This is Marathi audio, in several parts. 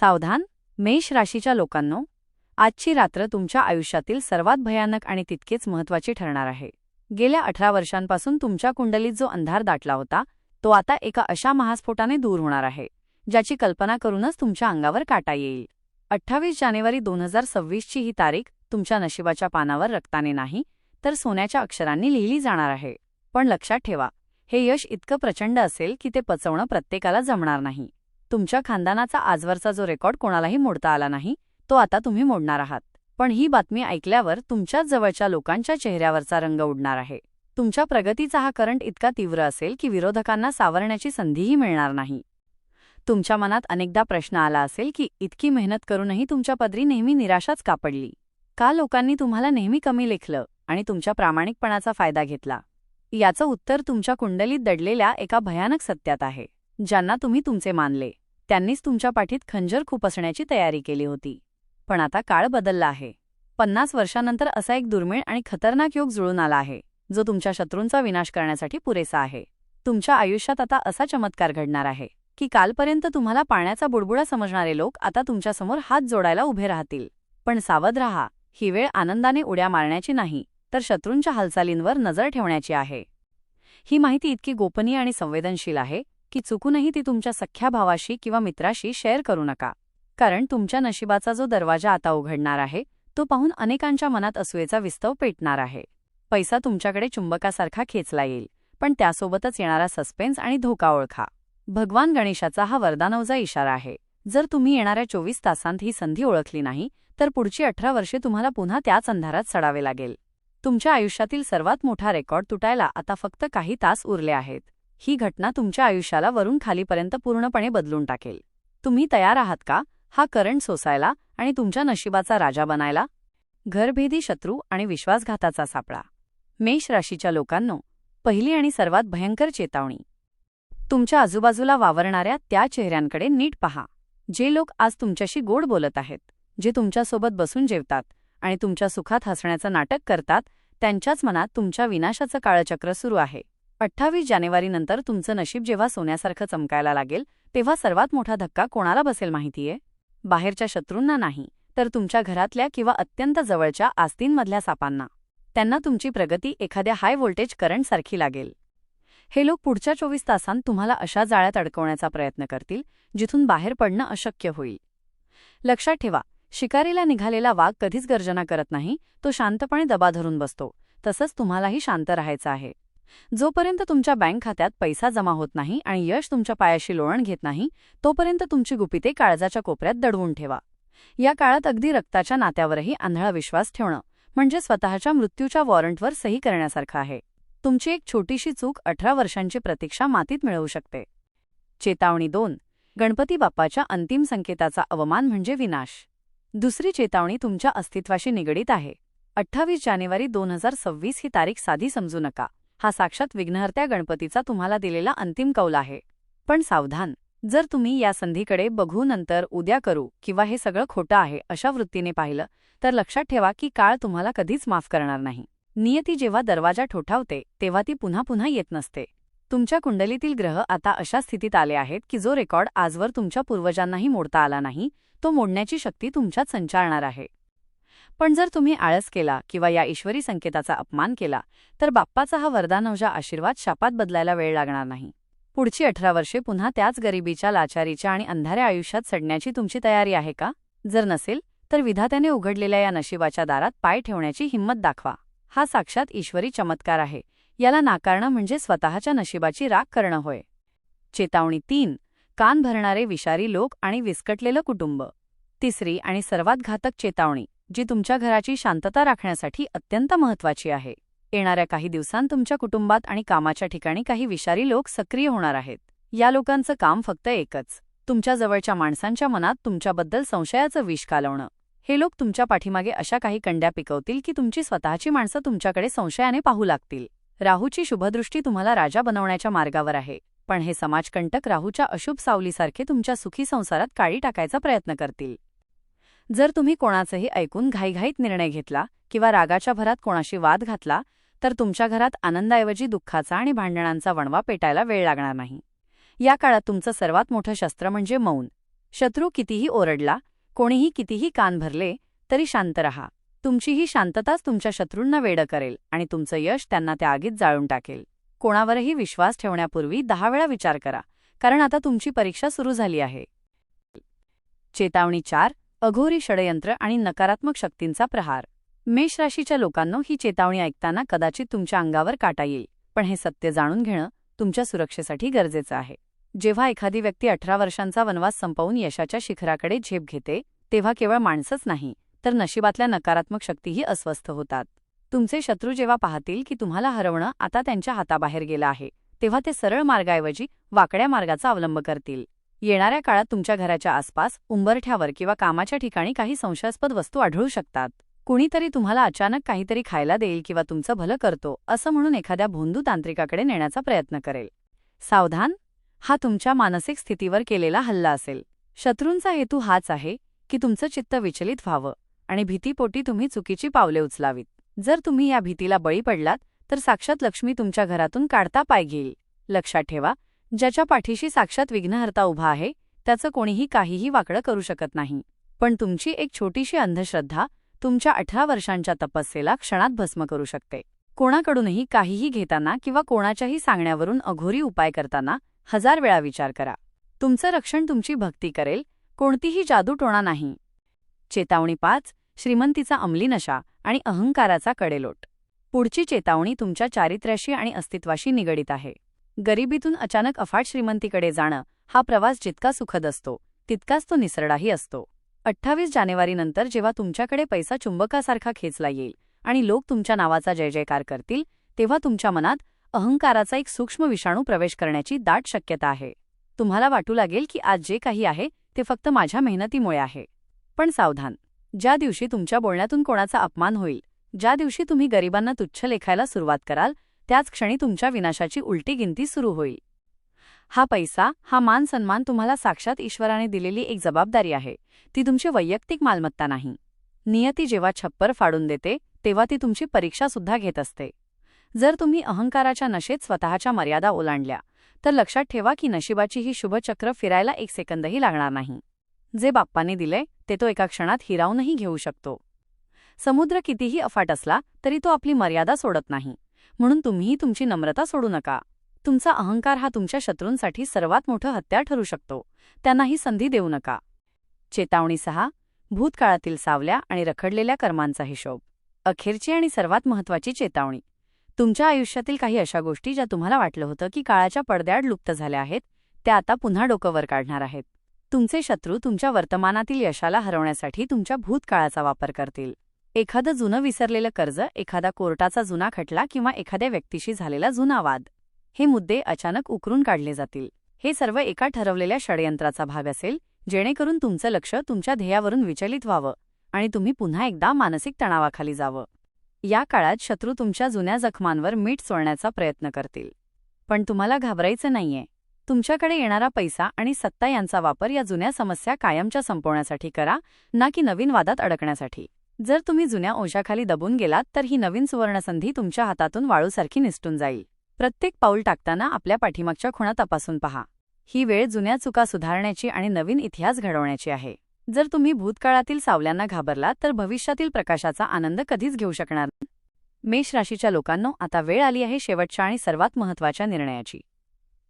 सावधान मेष राशीच्या लोकांनो आजची रात्र तुमच्या आयुष्यातील सर्वात भयानक आणि तितकेच महत्वाची ठरणार आहे. गेल्या अठरा वर्षांपासून तुमच्या कुंडलीत जो अंधार दाटला होता तो आता एका अशा महास्फोटाने दूर होणार आहे ज्याची कल्पना करूनच तुमच्या अंगावर काटा येईल. अठ्ठावीस जानेवारी दोन हजार सव्वीसची ही तारीख तुमच्या नशिबाच्या पानावर रक्ताने नाही तर सोन्याच्या अक्षरांनी लिहिली जाणार आहे. पण लक्षात ठेवा हे यश इतकं प्रचंड असेल की ते पचवणं प्रत्येकाला जमणार नाही. तुमच्या खानदानाचा आजवरचा जो रेकॉर्ड कोणालाही मोडता आला नाही तो आता तुम्ही मोडणार आहात. पण ही बातमी ऐकल्यावर तुमच्याच जवळच्या लोकांच्या चेहऱ्यावरचा रंग उडणार आहे. तुमच्या प्रगतीचा हा करंट इतका तीव्र असेल की विरोधकांना सावरण्याची संधीही मिळणार नाही. तुमच्या मनात अनेकदा प्रश्न आला असेल की इतकी मेहनत करूनही तुमच्या पदरी नेहमी निराशाच कापडली. का लोकांनी तुम्हाला नेहमी कमी लेखलं आणि तुमच्या प्रामाणिकपणाचा फायदा घेतला? याचं उत्तर तुमच्या कुंडलीत दडलेल्या एका भयानक सत्यात आहे ज्यांना तुम्ही तुमचे मानले. त्यांनीच तुमच्या पाठीत खंजर खुपसण्याची तयारी केली होती. पण आता काळ बदलला आहे. पन्नास वर्षांनंतर असा एक दुर्मिळ आणि खतरनाक योग जुळून आला आहे जो तुमच्या शत्रूंचा विनाश करण्यासाठी पुरेसा आहे. तुमच्या आयुष्यात आता असा चमत्कार घडणार आहे की कालपर्यंत तुम्हाला पाण्याचा बुडबुडा समजणारे लोक आता तुमच्यासमोर हात जोडायला उभे राहतील. पण सावध राहा ही वेळ आनंदाने उड्या मारण्याची नाही तर शत्रूंच्या हालचालींवर नजर ठेवण्याची आहे. ही माहिती इतकी गोपनीय आणि संवेदनशील आहे की चुकूनही ती तुमच्या सख्ख्या भावाशी किंवा मित्राशी शेअर करू नका. कारण तुमच्या नशिबाचा जो दरवाजा आता उघडणार आहे तो पाहून अनेकांच्या मनात असूयेचा विस्तव पेटणार आहे. पैसा तुमच्याकडे चुंबकासारखा खेचला येईल पण त्यासोबतच येणारा सस्पेन्स आणि धोका ओळखा. भगवान गणेशाचा हा वरदानवजा इशारा आहे. जर तुम्ही येणाऱ्या चोवीस तासांत ही संधी ओळखली नाही तर पुढची अठरा वर्षे तुम्हाला पुन्हा त्याच अंधारात सडावे लागेल. तुमच्या आयुष्यातील सर्वात मोठा रेकॉर्ड तुटायला आता फक्त काही तास उरले आहेत. ही घटना तुमच्या आयुष्याला वरून खालीपर्यंत पूर्णपणे बदलून टाकेल. तुम्ही तयार आहात का? हा करंट सोसायला आणि तुमच्या नशिबाचा राजा बनायला? घरभेदी शत्रू आणि विश्वासघाताचा सापळा. मेष राशीच्या लोकांनो पहिली आणि सर्वात भयंकर चेतावणी. तुमच्या आजूबाजूला वावरणाऱ्या त्या चेहऱ्यांकडे नीट पहा. जे लोक आज तुमच्याशी गोड बोलत आहेत जे तुमच्यासोबत बसून जेवतात आणि तुमच्या सुखात हसण्याचं नाटक करतात त्यांच्याच मनात तुमच्या विनाशाचं काळचक्र सुरू आहे. अठ्ठावीस जानेवारीनंतर तुमचं नशीब जेव्हा सोन्यासारखं चमकायला लागेल तेव्हा सर्वात मोठा धक्का कोणाला बसेल माहितीये? बाहेरच्या शत्रूंना नाही तर तुमच्या घरातल्या किंवा अत्यंत जवळच्या आस्तींमधल्या सापांना. त्यांना तुमची प्रगती एखाद्या हाय व्होल्टेज करंटसारखी लागेल. हे लोक पुढच्या चोवीस तासांत तुम्हाला अशा जाळ्यात अडकवण्याचा प्रयत्न करतील जिथून बाहेर पडणं अशक्य होईल. लक्षात ठेवा शिकारीला निघालेला वाघ कधीच गर्जना करत नाही तो शांतपणे दबा धरून बसतो तसंच तुम्हालाही शांत राहायचं आहे. जोपर्यंत तुमच्या बँक खात्यात पैसा जमा होत नाही आणि यश तुमच्या पायाशी लोळण घेत नाही तोपर्यंत तुमची गुपिते काळजाच्या कोपऱ्यात दडवून ठेवा. या काळात अगदी रक्ताच्या नात्यावरही आंधळा विश्वास ठेवणं म्हणजे स्वतःच्या मृत्यूच्या वॉरंटवर सही करण्यासारखं आहे. तुमची एक छोटीशी चूक अठरा वर्षांची प्रतीक्षा मातीत मिळवू शकते. चेतावणी दोन. गणपती बाप्पाच्या अंतिम संकेताचा अवमान म्हणजे विनाश. दुसरी चेतावणी तुमच्या अस्तित्वाशी निगडीत आहे. अठ्ठावीस जानेवारी दोन हजार सव्वीस ही तारीख साधी समजू नका. हा साक्षात विघ्नहर्त्या गणपतीचा तुम्हाला दिलेला अंतिम कौल आहे. पण सावधान जर तुम्ही या संधीकडे बघू नंतर उद्या करू किंवा हे सगळं खोटं आहे अशा वृत्तीने पाहिलं तर लक्षात ठेवा की काळ तुम्हाला कधीच माफ करणार नाही. नियती जेव्हा दरवाजा ठोठावते तेव्हा ती पुन्हा पुन्हा येत नसते. तुमच्या कुंडलीतील ग्रह आता अशा स्थितीत आले आहेत की जो रेकॉर्ड आजवर तुमच्या पूर्वजांनाही मोडता आला नाही तो मोडण्याची शक्ती तुमच्यात संचारणार आहे. पण जर तुम्ही आळस केला किंवा या ईश्वरी संकेताचा अपमान केला तर बाप्पाचा हा वरदानवजा आशीर्वाद शापात बदलायला वेळ लागणार नाही. पुढची अठरा वर्षे पुन्हा त्याच गरिबीच्या लाचारीच्या आणि अंधाऱ्या आयुष्यात सडण्याची तुमची तयारी आहे का? जर नसेल तर विधात्याने उघडलेल्या या नशिबाच्या दारात पाय ठेवण्याची हिंमत दाखवा. हा साक्षात ईश्वरी चमत्कार आहे. याला नाकारणं म्हणजे स्वतःच्या नशिबाची राख करणं होय. चेतावणी तीन कान भरणारे विषारी लोक आणि विस्कटलेलं कुटुंब. तिसरी आणि सर्वात घातक चेतावणी जी तुमच्या घराची शांतता राखण्यासाठी अत्यंत महत्वाची आहे. येणाऱ्या काही दिवसांत तुमच्या कुटुंबात आणि कामाच्या ठिकाणी काही विषारी लोक सक्रिय होणार आहेत. या लोकांचं काम फक्त एकच तुमच्या जवळच्या माणसांच्या मनात तुमच्याबद्दल संशयाचं विष कालवणं. हे लोक तुमच्या पाठीमागे अशा काही कंड्या पिकवतील की तुमची स्वतःची माणसं तुमच्याकडे संशयाने पाहू लागतील. राहूची शुभदृष्टी तुम्हाला राजा बनवण्याच्या मार्गावर आहे पण हे समाजकंटक राहूच्या अशुभ सावलीसारखे तुमच्या सुखी संसारात काळी टाकायचा प्रयत्न करतील. जर तुम्ही कोणाचंही ऐकून घाईघाईत निर्णय घेतला किंवा रागाच्या भरात कोणाशी वाद घातला तर तुमच्या घरात आनंदाऐवजी दुःखाचा आणि भांडणांचा वणवा पेटायला वेळ लागणार नाही. या काळात तुमचं सर्वात मोठं शस्त्र म्हणजे मौन. शत्रू कितीही ओरडला कोणीही कितीही कान भरले तरी शांत रहा. तुमची ही शांतताच तुमच्या शत्रूंना वेडं करेल आणि तुमचं यश त्यांना त्या आगीत जाळून टाकेल. कोणावरही विश्वास ठेवण्यापूर्वी दहा वेळा विचार करा कारण आता तुमची परीक्षा सुरू झाली आहे. चेतावणी चार अघोरी षडयंत्र आणि नकारात्मक शक्तींचा प्रहार. मेष राशीच्या लोकांनो ही चेतावणी ऐकताना कदाचित तुमच्या अंगावर काटा येईल. पण हे सत्य जाणून घेणं तुमच्या सुरक्षेसाठी गरजेचं आहे. जेव्हा एखादी व्यक्ती अठरा वर्षांचा वनवास संपवून यशाच्या शिखराकडे झेप घेते तेव्हा केवळ माणसंच नाही तर नशिबातल्या नकारात्मक शक्तीही अस्वस्थ होतात. तुमचे शत्रू जेव्हा पाहतील की तुम्हाला हरवणं आता त्यांच्या हाताबाहेर गेलं आहे तेव्हा ते सरळ मार्गाऐवजी वाकड्या मार्गाचा अवलंब करतील. येणाऱ्या काळात तुमच्या घराच्या आसपास उंबरठ्यावर किंवा कामाच्या ठिकाणी काही संशयास्पद वस्तू आढळू शकतात. कुणीतरी तुम्हाला अचानक काहीतरी खायला देईल किंवा तुमचं भलं करतो असं म्हणून एखाद्या भोंदू तांत्रिकाकडे नेण्याचा प्रयत्न करेल. सावधान! हा तुमच्या मानसिक स्थितीवर केलेला हल्ला असेल. शत्रूंचा हेतू हाच आहे की तुमचं चित्त विचलित व्हावं आणि भीतीपोटी तुम्ही चुकीची पावले उचलावीत. जर तुम्ही या भीतीला बळी पडलात तर साक्षात लक्ष्मी तुमच्या घरातून काढता पाय घेईल. लक्षात ठेवा ज्याच्या पाठीशी साक्षात विघ्नहर्ता उभा आहे त्याचं कोणीही काहीही वाकडं करू शकत नाही. पण तुमची एक छोटीशी अंधश्रद्धा तुमच्या अठरा वर्षांच्या तपस्येला क्षणात भस्म करू शकते. कोणाकडूनही काहीही घेताना किंवा कोणाच्याही सांगण्यावरून अघोरी उपाय करताना हजार वेळा विचार करा. तुमचं रक्षण तुमची भक्ती करेल कोणतीही जादूटोणा नाही. चेतावणी पाच श्रीमंतीचा अंमली नशा आणि अहंकाराचा कडेलोट. पुढची चेतावणी तुमच्या चारित्र्याशी आणि अस्तित्वाशी निगडीत आहे. गरिबीतून अचानक अफाट श्रीमंतीकडे जाणं हा प्रवास जितका सुखद असतो तितकाच तो निसरडाही असतो. अठ्ठावीस जानेवारीनंतर जेव्हा तुमच्याकडे पैसा चुंबकासारखा खेचला येईल आणि लोक तुमच्या नावाचा जय जयकार करतील तेव्हा तुमच्या मनात अहंकाराचा एक सूक्ष्म विषाणू प्रवेश करण्याची दाट शक्यता आहे. तुम्हाला वाटू लागेल की आज जे काही आहे ते फक्त माझ्या मेहनतीमुळे आहे. पण सावधान ज्या दिवशी तुमच्या बोलण्यातून कोणाचा अपमान होईल ज्या दिवशी तुम्ही गरिबांना तुच्छ लेखायला सुरुवात कराल त्याच क्षणी तुमच्या विनाशाची उलटी गिनती सुरू होईल. हा पैसा हा मान सन्मान तुम्हाला साक्षात ईश्वराने दिलेली एक जबाबदारी आहे. ती तुमची वैयक्तिक मालमत्ता नाही. नियती जेव्हा छप्पर फाडून देते तेव्हा ती तुमची परीक्षा सुद्धा घेत असते. जर तुम्ही अहंकाराच्या नशेत स्वतःच्या मर्यादा ओलांडल्या तर लक्षात ठेवा की नशिबाची ही शुभचक्र फिरायला एक सेकंदही लागणार नाही. जे बाप्पाने दिले ते तो एका क्षणात हिरावूनही घेऊ शकतो. समुद्र कितीही अफाट असला तरी तो आपली मर्यादा सोडत नाही. म्हणून तुम्हीही तुमची नम्रता सोडू नका. तुमचा अहंकार हा तुमच्या शत्रूंसाठी सर्वात मोठं हत्या ठरू शकतो. त्यांना ही संधी देऊ नका. चेतावणी सहा. भूतकाळातील सावल्या आणि रखडलेल्या कर्मांचा हिशोब. अखेरची आणि सर्वात महत्वाची चेतावणी. तुमच्या आयुष्यातील काही अशा गोष्टी ज्या तुम्हाला वाटलं होतं की काळाच्या पडद्याआड लुप्त झाल्या आहेत त्या आता पुन्हा डोकं वर काढणार आहेत. तुमचे शत्रू तुमच्या वर्तमानातील यशाला हरवण्यासाठी तुमच्या भूतकाळाचा वापर करतील. एखादं जुनं विसरलेलं कर्ज एखादा कोर्टाचा जुना खटला किंवा एखाद्या व्यक्तीशी झालेला जुना वाद हे मुद्दे अचानक उकरून काढले जातील. हे सर्व एका ठरवलेल्या षडयंत्राचा भाग असेल जेणेकरून तुमचं लक्ष तुमच्या ध्येयावरून विचलित व्हावं आणि तुम्ही पुन्हा एकदा मानसिक तणावाखाली जावं. या काळात शत्रू तुमच्या जुन्या जखमांवर मीठ चोळण्याचा प्रयत्न करतील. पण तुम्हाला घाबरायचं नाहीये. तुमच्याकडे येणारा पैसा आणि सत्ता यांचा वापर या जुन्या समस्या कायमच्या संपवण्यासाठी करा ना की नवीन वादात अडकण्यासाठी. जर तुम्ही जुन्या ओझ्याखाली दबून गेलात तर ही नवीन सुवर्णसंधी तुमच्या हातातून वाळूसारखी निसटून जाईल. प्रत्येक पाऊल टाकताना आपल्या पाठीमागच्या खुणा तपासून पहा. ही वेळ जुन्या चुका सुधारण्याची आणि नवीन इतिहास घडवण्याची आहे. जर तुम्ही भूतकाळातील सावल्यांना घाबरलात तर भविष्यातील प्रकाशाचा आनंद कधीच घेऊ शकणार मेष राशीच्या लोकांनो आता वेळ आली आहे शेवटच्या आणि सर्वात महत्त्वाच्या निर्णयाची.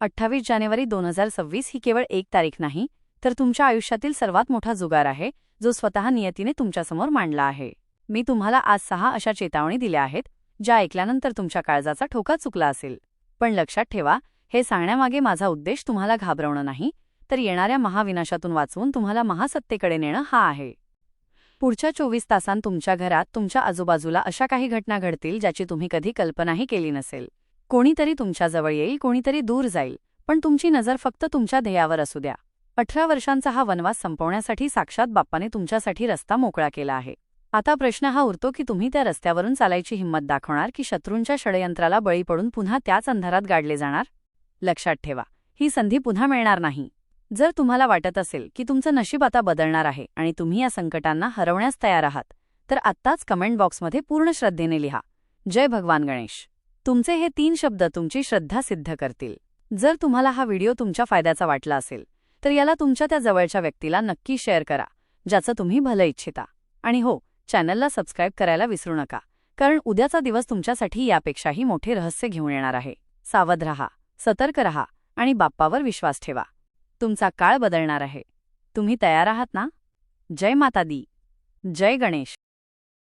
अठ्ठावीस जानेवारी दोन हजार सव्वीस ही केवळ एक तारीख नाही तर तुमच्या आयुष्यातील सर्वात मोठा जुगार आहे जो स्वतः नियतीने तुमच्यासमोर मांडला आहे. मी तुम्हाला आज सहा अशा चेतावणी दिल्या आहेत ज्या ऐकल्यानंतर तुमच्या काळजाचा ठोका चुकला असेल. पण लक्षात ठेवा हे सांगण्यामागे माझा उद्देश तुम्हाला घाबरवणं नाही तर येणाऱ्या महाविनाशातून वाचवून तुम्हाला महासत्तेकडे नेणं हा आहे. पुढच्या चोवीस तासांत तुमच्या घरात तुमच्या आजूबाजूला अशा काही घटना घडतील ज्याची तुम्ही कधी कल्पनाही केली नसेल. कोणीतरी तुमच्याजवळ येईल कोणीतरी दूर जाईल पण तुमची नजर फक्त तुमच्या ध्येयावर असू द्या. अठरा वर्षांचा हा वनवास संपवण्यासाठी साक्षात बाप्पाने तुमच्यासाठी रस्ता मोकळा केला आहे. आता प्रश्न हा उरतो की तुम्ही त्या रस्त्यावरून चालायची हिंमत दाखवणार की शत्रूंच्या षडयंत्राला बळी पडून पुन्हा त्याच अंधारात गाडले जाणार? लक्षात ठेवा ही संधी पुन्हा मिळणार नाही. जर तुम्हाला वाटत असेल की तुमचं नशीब आता बदलणार आहे आणि तुम्ही या संकटांना हरवण्यास तयार आहात तर आत्ताच कमेंट बॉक्समध्ये पूर्ण श्रद्धेने लिहा. जय भगवान गणेश. तुमचे हे तीन शब्द तुमची श्रद्धा सिद्ध करतील. जर तुम्हाला हा व्हिडिओ तुमच्या फायद्याचा वाटला असेल तर याला तुमच्या त्या जवळच्या व्यक्तीला नक्की शेअर करा ज्याचं तुम्ही भलं इच्छिता. आणि हो चॅनलला सबस्क्राईब करायला विसरू नका कारण उद्याचा दिवस तुमच्यासाठी यापेक्षाही मोठे रहस्य घेऊन येणार आहे. सावध रहा सतर्क रहा आणि बाप्पावर विश्वास ठेवा. तुमचा काळ बदलणार आहे. तुम्ही तयार आहात ना? जय माता दी. जय गणेश.